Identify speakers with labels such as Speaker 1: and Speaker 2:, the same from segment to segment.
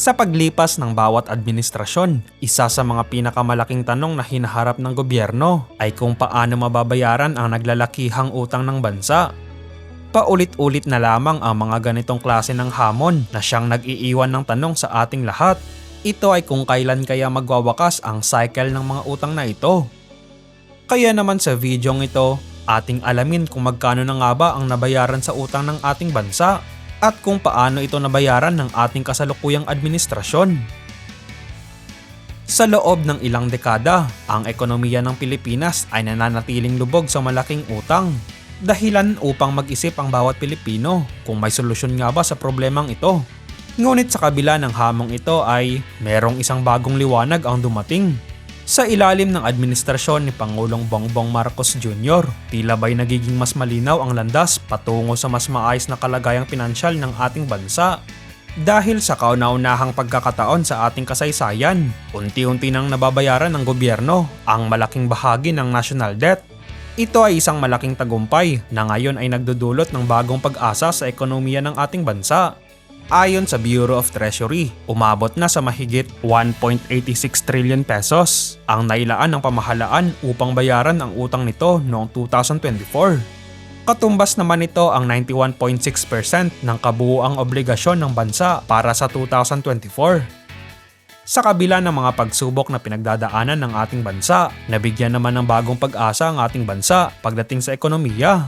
Speaker 1: Sa paglipas ng bawat administrasyon, isa sa mga pinakamalaking tanong na hinaharap ng gobyerno ay kung paano mababayaran ang naglalakihang utang ng bansa. Paulit-ulit na lamang ang mga ganitong klase ng hamon na siyang nag-iiwan ng tanong sa ating lahat. Ito ay kung kailan kaya magwawakas ang cycle ng mga utang na ito. Kaya naman sa videong ito, ating alamin kung magkano na nga ba ang nabayaran sa utang ng ating bansa at kung paano ito nabayaran ng ating kasalukuyang administrasyon. Sa loob ng ilang dekada, ang ekonomiya ng Pilipinas ay nananatiling lubog sa malaking utang. Dahilan upang mag-isip ang bawat Pilipino kung may solusyon nga ba sa problemang ito. Ngunit sa kabila ng hamong ito ay merong isang bagong liwanag ang dumating sa ilalim ng administrasyon ni Pangulong Bongbong Marcos Jr., tila ba'y nagiging mas malinaw ang landas patungo sa mas maayos na kalagayang pinansyal ng ating bansa. Dahil sa kauna-unahang pagkakataon sa ating kasaysayan, unti-unti nang nababayaran ng gobyerno ang malaking bahagi ng national debt. Ito ay isang malaking tagumpay na ngayon ay nagdudulot ng bagong pag-asa sa ekonomiya ng ating bansa. Ayon sa Bureau of Treasury, umabot na sa mahigit 1.86 trillion pesos ang nailaan ng pamahalaan upang bayaran ang utang nito noong 2024. Katumbas naman ito ang 91.6% ng kabuuang obligasyon ng bansa para sa 2024. Sa kabila ng mga pagsubok na pinagdadaanan ng ating bansa, nabigyan naman ng bagong pag-asa ang ating bansa pagdating sa ekonomiya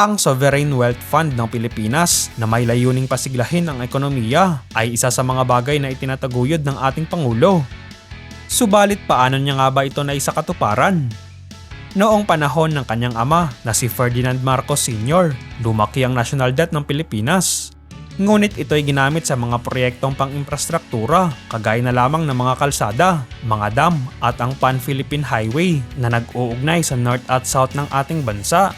Speaker 1: ang Sovereign Wealth Fund ng Pilipinas na may layuning pasiglahin ang ekonomiya ay isa sa mga bagay na itinataguyod ng ating Pangulo. Subalit paano niya nga ba ito na isa katuparan? Noong panahon ng kanyang ama na si Ferdinand Marcos Sr., lumaki ang national debt ng Pilipinas. Ngunit ito ay ginamit sa mga proyektong pang-infrastruktura, kagaya na lamang ng mga kalsada, mga dam at ang Pan-Philippine Highway na nag-uugnay sa north at south ng ating bansa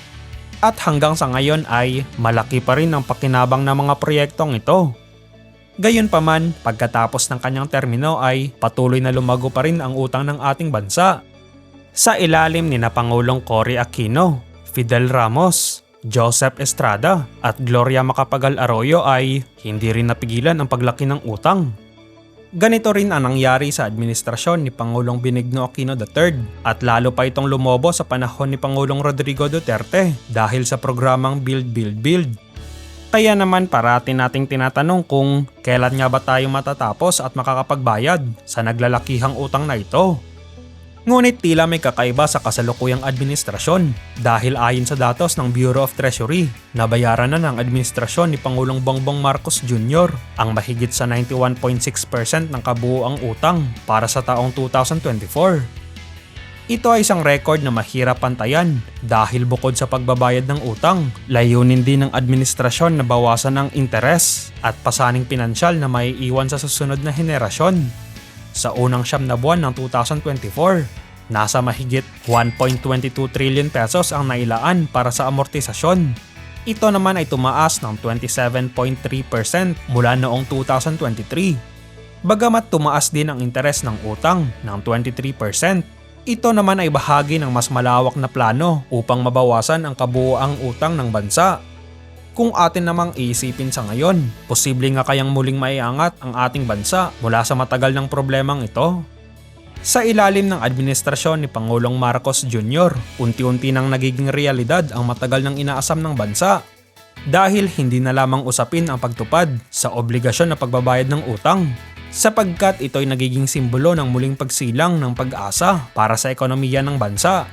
Speaker 1: at hanggang sa ngayon ay malaki pa rin ang pakinabang ng mga proyektong ito. Gayunpaman, pagkatapos ng kanyang termino ay patuloy na lumago pa rin ang utang ng ating bansa. Sa ilalim ni na Pangulong Cory Aquino, Fidel Ramos, Joseph Estrada at Gloria Macapagal Arroyo ay hindi rin napigilan ang paglaki ng utang. Ganito rin ang nangyari sa administrasyon ni Pangulong Benigno Aquino III at lalo pa itong lumobo sa panahon ni Pangulong Rodrigo Duterte dahil sa programang Build Build Build. Kaya naman parati nating tinatanong kung kailan nga ba tayo matatapos at makakapagbayad sa naglalakihang utang na ito. Ngunit tila may kakaiba sa kasalukuyang administrasyon dahil ayon sa datos ng Bureau of Treasury, nabayaran na ng administrasyon ni Pangulong Bongbong Marcos Jr. ang mahigit sa 91.6% ng kabuoang utang para sa taong 2024. Ito ay isang record na mahirap pantayan dahil bukod sa pagbabayad ng utang, layunin din ng administrasyon na bawasan ang interes at pasaning pinansyal na may iwan sa susunod na henerasyon sa unang siyam na buwan ng 2024. Nasa mahigit 1.22 trillion pesos ang nailaan para sa amortisasyon. Ito naman ay tumaas ng 27.3% mula noong 2023. Bagamat tumaas din ang interes ng utang ng 23%, ito naman ay bahagi ng mas malawak na plano upang mabawasan ang kabuoang utang ng bansa kung atin namang iisipin sa ngayon, posible nga kayang muling maiangat ang ating bansa mula sa matagal ng problemang ito? Sa ilalim ng administrasyon ni Pangulong Marcos Jr., unti-unti nang nagiging realidad ang matagal ng inaasam ng bansa. Dahil hindi na lamang usapin ang pagtupad sa obligasyon na pagbabayad ng utang, sapagkat ito'y nagiging simbolo ng muling pagsilang ng pag-asa para sa ekonomiya ng bansa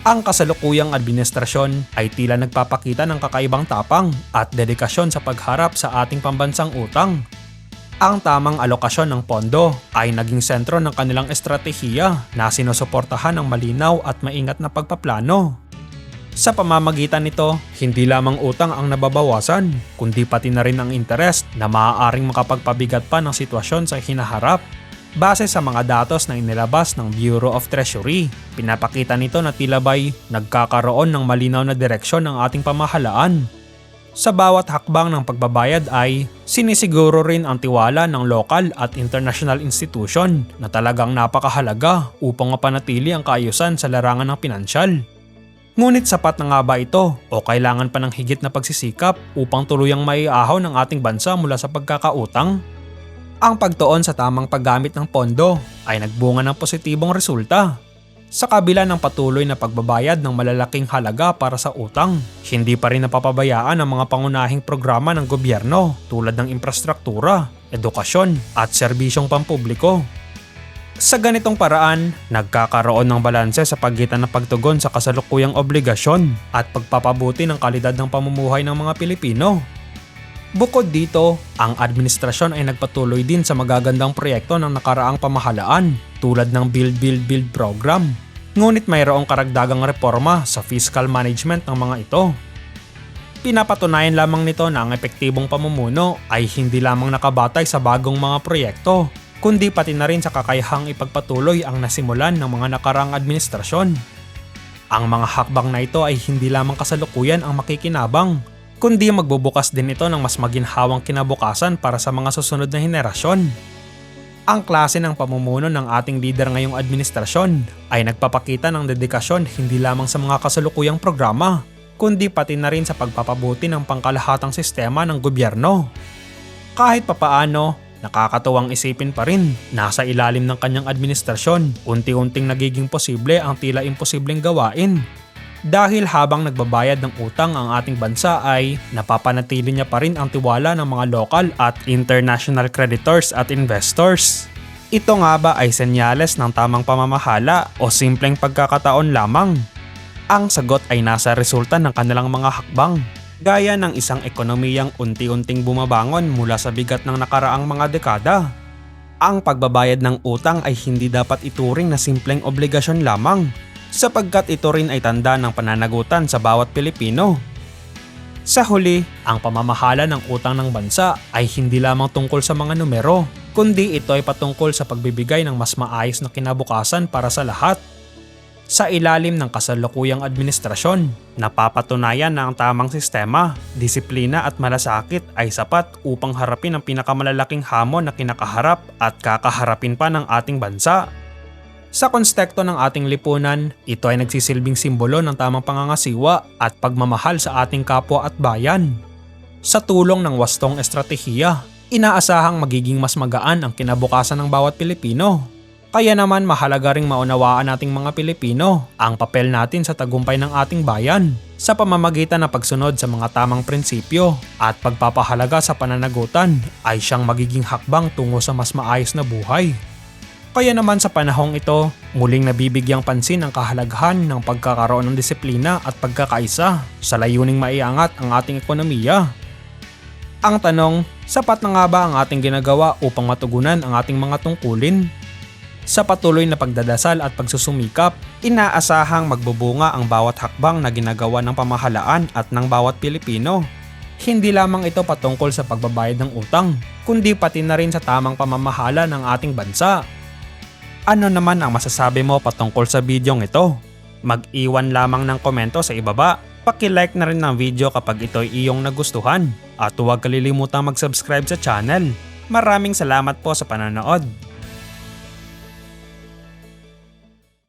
Speaker 1: ang kasalukuyang administrasyon ay tila nagpapakita ng kakaibang tapang at dedikasyon sa pagharap sa ating pambansang utang. Ang tamang alokasyon ng pondo ay naging sentro ng kanilang estratehiya na sinusuportahan ng malinaw at maingat na pagpaplano. Sa pamamagitan nito, hindi lamang utang ang nababawasan, kundi pati na rin ang interest na maaaring makapagpabigat pa ng sitwasyon sa hinaharap Base sa mga datos na inilabas ng Bureau of Treasury, pinapakita nito na tila ba'y nagkakaroon ng malinaw na direksyon ng ating pamahalaan. Sa bawat hakbang ng pagbabayad ay sinisiguro rin ang tiwala ng lokal at international institution na talagang napakahalaga upang mapanatili ang kaayusan sa larangan ng pinansyal. Ngunit sapat na nga ba ito o kailangan pa ng higit na pagsisikap upang tuluyang maiahaw ng ating bansa mula sa pagkakautang? Ang pagtuon sa tamang paggamit ng pondo ay nagbunga ng positibong resulta. Sa kabila ng patuloy na pagbabayad ng malalaking halaga para sa utang, hindi pa rin napapabayaan ang mga pangunahing programa ng gobyerno tulad ng infrastruktura, edukasyon at serbisyong pampubliko. Sa ganitong paraan, nagkakaroon ng balanse sa pagitan ng pagtugon sa kasalukuyang obligasyon at pagpapabuti ng kalidad ng pamumuhay ng mga Pilipino. Bukod dito, ang administrasyon ay nagpatuloy din sa magagandang proyekto ng nakaraang pamahalaan tulad ng Build Build Build program. Ngunit mayroong karagdagang reforma sa fiscal management ng mga ito. Pinapatunayan lamang nito na ang epektibong pamumuno ay hindi lamang nakabatay sa bagong mga proyekto, kundi pati na rin sa kakayahang ipagpatuloy ang nasimulan ng mga nakaraang administrasyon. Ang mga hakbang na ito ay hindi lamang kasalukuyan ang makikinabang, kundi magbubukas din ito ng mas maginhawang kinabukasan para sa mga susunod na henerasyon. Ang klase ng pamumuno ng ating leader ngayong administrasyon ay nagpapakita ng dedikasyon hindi lamang sa mga kasalukuyang programa, kundi pati na rin sa pagpapabuti ng pangkalahatang sistema ng gobyerno. Kahit papaano, nakakatuwang isipin pa rin, nasa ilalim ng kanyang administrasyon, unti-unting nagiging posible ang tila imposibleng gawain dahil habang nagbabayad ng utang ang ating bansa ay napapanatili niya pa rin ang tiwala ng mga local at international creditors at investors. Ito nga ba ay senyales ng tamang pamamahala o simpleng pagkakataon lamang? Ang sagot ay nasa resulta ng kanilang mga hakbang, gaya ng isang ekonomiyang unti-unting bumabangon mula sa bigat ng nakaraang mga dekada. Ang pagbabayad ng utang ay hindi dapat ituring na simpleng obligasyon lamang, sapagkat ito rin ay tanda ng pananagutan sa bawat Pilipino. Sa huli, ang pamamahala ng utang ng bansa ay hindi lamang tungkol sa mga numero, kundi ito ay patungkol sa pagbibigay ng mas maayos na kinabukasan para sa lahat. Sa ilalim ng kasalukuyang administrasyon, napapatunayan na ang tamang sistema, disiplina at malasakit ay sapat upang harapin ang pinakamalalaking hamon na kinakaharap at kakaharapin pa ng ating bansa. Sa konstekto ng ating lipunan, ito ay nagsisilbing simbolo ng tamang pangangasiwa at pagmamahal sa ating kapwa at bayan. Sa tulong ng wastong estratehiya, inaasahang magiging mas magaan ang kinabukasan ng bawat Pilipino. Kaya naman mahalaga ring maunawaan nating mga Pilipino ang papel natin sa tagumpay ng ating bayan sa pamamagitan ng pagsunod sa mga tamang prinsipyo at pagpapahalaga sa pananagutan ay siyang magiging hakbang tungo sa mas maayos na buhay. Kaya naman sa panahong ito, muling nabibigyang pansin ang kahalagahan ng pagkakaroon ng disiplina at pagkakaisa sa layuning maiangat ang ating ekonomiya. Ang tanong, sapat na nga ba ang ating ginagawa upang matugunan ang ating mga tungkulin? Sa patuloy na pagdadasal at pagsusumikap, inaasahang magbubunga ang bawat hakbang na ginagawa ng pamahalaan at ng bawat Pilipino. Hindi lamang ito patungkol sa pagbabayad ng utang, kundi pati na rin sa tamang pamamahala ng ating bansa. Ano naman ang masasabi mo patungkol sa bidyong ito? Mag-iwan lamang ng komento sa ibaba. Paki-like na rin ng video kapag ito'y iyong nagustuhan. At huwag kalilimutang mag-subscribe sa channel. Maraming salamat po sa panonood.